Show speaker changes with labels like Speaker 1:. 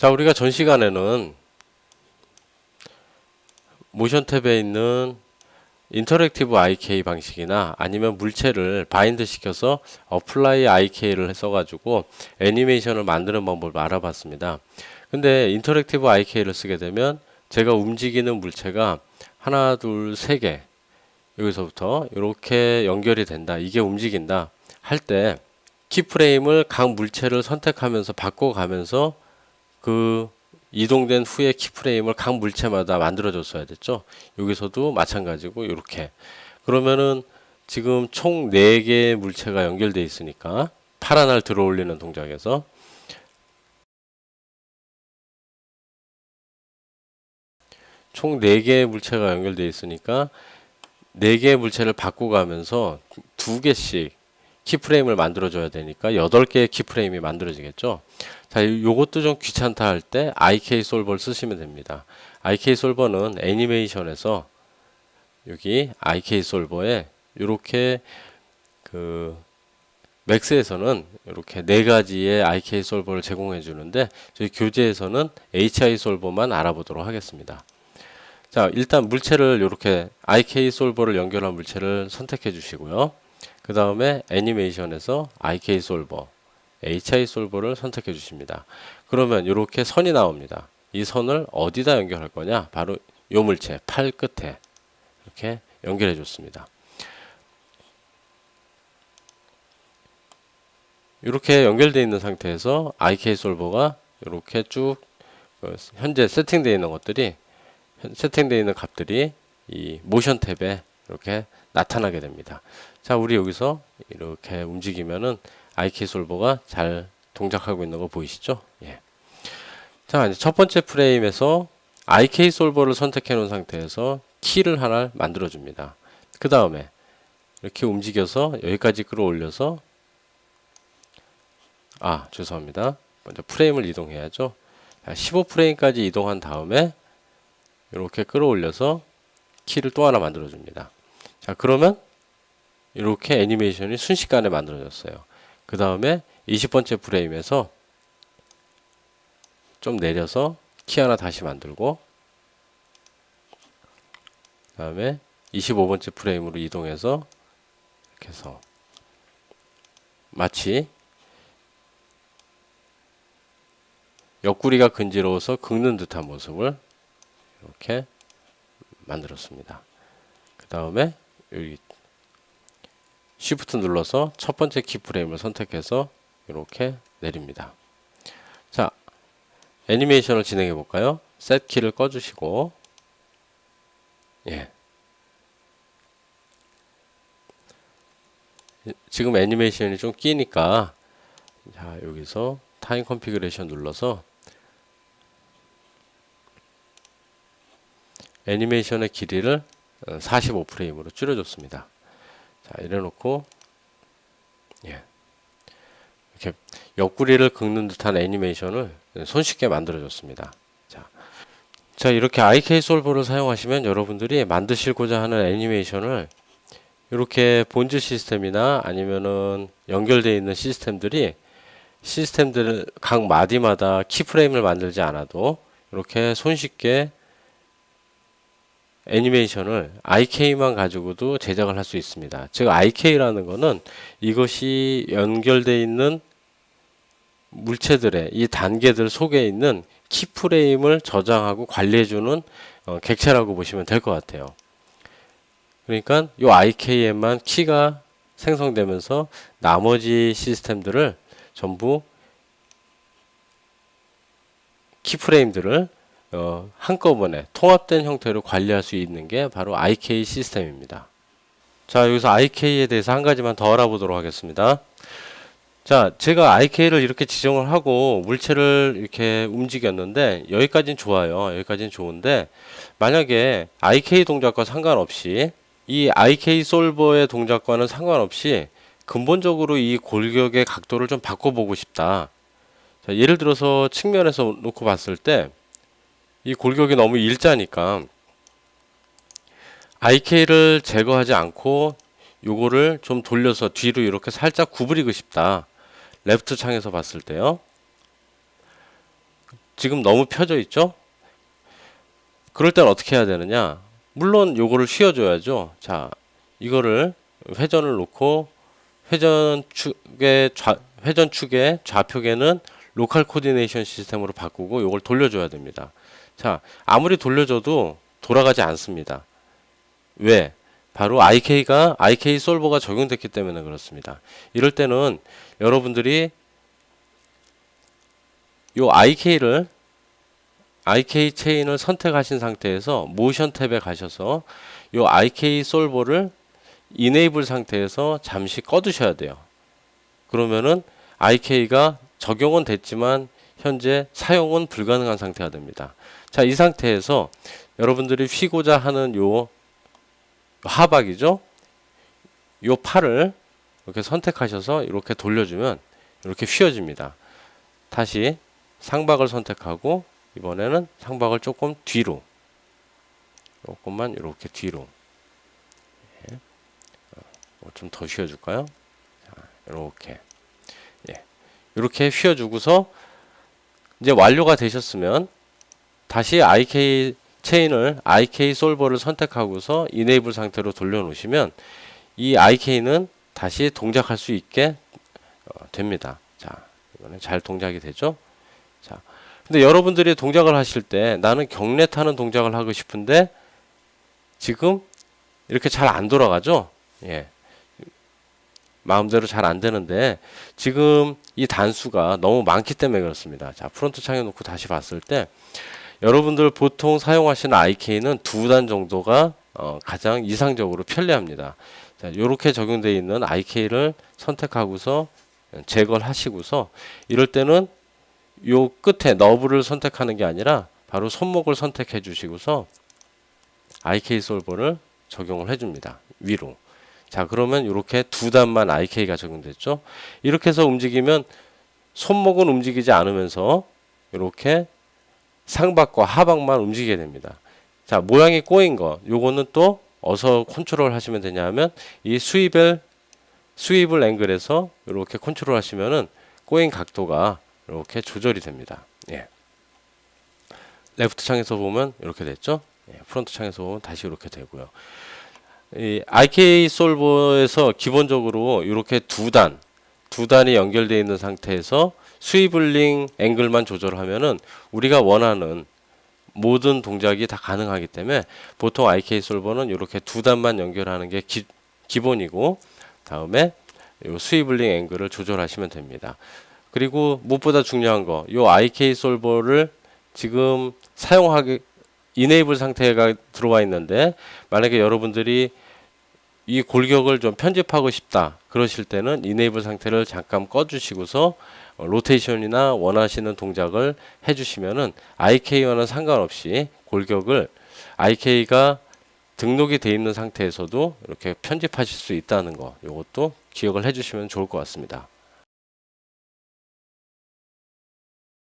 Speaker 1: 자, 우리가 전 시간에는 모션 탭에 있는 인터랙티브 IK 방식이나 아니면 물체를 바인드 시켜서 어플라이 IK를 써가지고 애니메이션을 만드는 방법을 알아봤습니다. 근데 인터랙티브 IK를 쓰게 되면 제가 움직이는 물체가 하나, 둘, 세 개 여기서부터 이렇게 연결이 된다. 이게 움직인다. 할 때 키프레임을 각 물체를 선택하면서 바꿔가면서 그 이동된 후에 키프레임을 각 물체마다 만들어 줬어야 됐죠. 여기서도 마찬가지고 이렇게 그러면은 지금 총 4개의 물체가 연결돼 있으니까 파란 알 들어올리는 동작에서 총 4개의 물체가 연결돼 있으니까 4개의 물체를 바꿔가면서 두 개씩 키프레임을 만들어줘야 되니까 8개의 키프레임이 만들어지겠죠. 자, 요것도 좀 귀찮다 할 때 IK 솔버를 쓰시면 됩니다. IK 솔버는 애니메이션에서 여기 IK 솔버에 이렇게 그 맥스에서는 이렇게 네 가지의 IK 솔버를 제공해 주는데 저희 교재에서는 HI 솔버만 알아보도록 하겠습니다. 자, 일단 물체를 이렇게 IK 솔버를 연결한 물체를 선택해 주시고요. 그 다음에 애니메이션에서 IK 솔버, HI 솔버를 선택해 주십니다. 그러면 이렇게 선이 나옵니다. 이 선을 어디다 연결할 거냐? 바로 요 물체, 팔 끝에 이렇게 연결해 줬습니다. 이렇게 연결되어 있는 상태에서 IK 솔버가 이렇게 쭉 어, 현재 세팅되어 있는 것들이 세팅되어 있는 값들이 이 모션 탭에 이렇게 나타나게 됩니다. 자, 우리 여기서 이렇게 움직이면은 IK 솔버가 잘 동작하고 있는 거 보이시죠? 예. 자, 이제 첫 번째 프레임에서 IK 솔버를 선택해 놓은 상태에서 키를 하나 만들어 줍니다. 그 다음에 이렇게 움직여서 여기까지 끌어올려서 아, 죄송합니다. 먼저 프레임을 이동해야죠. 15프레임까지 이동한 다음에 이렇게 끌어올려서 키를 또 하나 만들어 줍니다. 자, 그러면 이렇게 애니메이션이 순식간에 만들어졌어요. 그 다음에 20번째 프레임에서 좀 내려서 키 하나 다시 만들고 그 다음에 25번째 프레임으로 이동해서 이렇게 해서 마치 옆구리가 근지러워서 긁는 듯한 모습을 이렇게 만들었습니다. 그 다음에 여기 Shift 눌러서 첫 번째 키프레임을 선택해서 이렇게 내립니다. 자, 애니메이션을 진행해 볼까요? 셋 키를 꺼주시고, 예. 지금 애니메이션이 좀 끼니까, 자, 여기서 타임 컨피그레이션 눌러서 애니메이션의 길이를 45 프레임으로 줄여줬습니다. 자, 이래 놓고, 예. 이렇게 옆구리를 긁는 듯한 애니메이션을 손쉽게 만들어줬습니다. 자, 자, 이렇게 IK 솔버를 사용하시면 여러분들이 만드시고자 하는 애니메이션을 이렇게 본즈 시스템이나 아니면은 연결되어 있는 시스템들이 시스템들 각 마디마다 키프레임을 만들지 않아도 이렇게 손쉽게 애니메이션을 IK만 가지고도 제작을 할 수 있습니다. 즉 IK라는 거는 이것이 연결되어 있는 물체들의 이 단계들 속에 있는 키프레임을 저장하고 관리해주는 어, 객체라고 보시면 될 것 같아요. 그러니까 이 IK에만 키가 생성되면서 나머지 시스템들을 전부 키프레임들을 어, 한꺼번에 통합된 형태로 관리할 수 있는 게 바로 IK 시스템입니다. 자, 여기서 IK에 대해서 한 가지만 더 알아보도록 하겠습니다. 자, 제가 IK를 이렇게 지정을 하고 물체를 이렇게 움직였는데 여기까지는 좋아요. 여기까지는 좋은데 만약에 IK 동작과 상관없이 이 IK 솔버의 동작과는 상관없이 근본적으로 이 골격의 각도를 좀 바꿔보고 싶다. 자, 예를 들어서 측면에서 놓고 봤을 때 이 골격이 너무 일자니까 IK를 제거하지 않고 요거를 좀 돌려서 뒤로 이렇게 살짝 구부리고 싶다. 레프트 창에서 봤을 때요. 지금 너무 펴져 있죠? 그럴 땐 어떻게 해야 되느냐? 물론 요거를 쉬어줘야죠. 자, 이거를 회전을 놓고 회전 축의 좌 회전 축의 좌표계는 로컬 코디네이션 시스템으로 바꾸고 요걸 돌려줘야 됩니다. 자, 아무리 돌려줘도 돌아가지 않습니다. 왜? 바로 IK가 IK 솔버가 적용됐기 때문에 그렇습니다. 이럴 때는 여러분들이 요 IK를 IK 체인을 선택하신 상태에서 모션 탭에 가셔서 요 IK 솔버를 이네이블 상태에서 잠시 꺼두셔야 돼요. 그러면은 IK가 적용은 됐지만 현재 사용은 불가능한 상태가 됩니다. 자, 이 상태에서 여러분들이 휘고자 하는 요 하박이죠. 요 팔을 이렇게 선택하셔서 이렇게 돌려주면 이렇게 휘어집니다. 다시 상박을 선택하고 이번에는 상박을 조금 뒤로 조금만 이렇게 뒤로 예. 어, 좀더 휘어줄까요? 자, 이렇게 예. 이렇게 휘어주고서 이제 완료가 되셨으면 다시 IK 체인을 IK 솔버를 선택하고서 이네이블 상태로 돌려놓으시면 이 IK는 다시 동작할 수 있게 어, 됩니다. 자, 이거는 잘 동작이 되죠? 자, 근데 여러분들이 동작을 하실 때 나는 경례 타는 동작을 하고 싶은데 지금 이렇게 잘 안 돌아가죠? 예. 마음대로 잘 안 되는데 지금 이 단수가 너무 많기 때문에 그렇습니다. 자, 프론트 창에 놓고 다시 봤을 때 여러분들 보통 사용하시는 IK는 두 단 정도가 어, 가장 이상적으로 편리합니다. 자, 이렇게 적용되어 있는 IK를 선택하고서 제거를 하시고서 이럴 때는 요 끝에 너브를 선택하는 게 아니라 바로 손목을 선택해 주시고서 IK 솔버를 적용을 해 줍니다. 위로. 자, 그러면 이렇게 두 단만 IK가 적용됐죠. 이렇게 해서 움직이면 손목은 움직이지 않으면서 이렇게 상박과 하박만 움직이게 됩니다. 자, 모양이 꼬인 거. 요거는 또 어서 컨트롤 하시면 되냐면 이 스위벨 스위블 앵글에서 이렇게 컨트롤 하시면은 꼬인 각도가 이렇게 조절이 됩니다. 예. 레프트 창에서 보면 이렇게 됐죠. 예, 프론트 창에서 보면 다시 이렇게 되고요. 이 IK 솔버에서 기본적으로 이렇게 두 단, 두 단이 연결되어 있는 상태에서 스위블링 앵글만 조절하면은 우리가 원하는 모든 동작이 다 가능하기 때문에 보통 IK 솔버는 이렇게 두 단만 연결하는 게 기, 기본이고 다음에 요 스위블링 앵글을 조절하시면 됩니다. 그리고 무엇보다 중요한 거, 요 IK 솔버를 지금 사용하기 이네이블 상태가 들어와 있는데 만약에 여러분들이 이 골격을 좀 편집하고 싶다 그러실 때는 이네이블 상태를 잠깐 꺼주시고서 어, 로테이션이나 원하시는 동작을 해주시면은 IK와는 상관없이 골격을 IK가 등록이 돼 있는 상태에서도 이렇게 편집하실 수 있다는 거 이것도 기억을 해주시면 좋을 것 같습니다.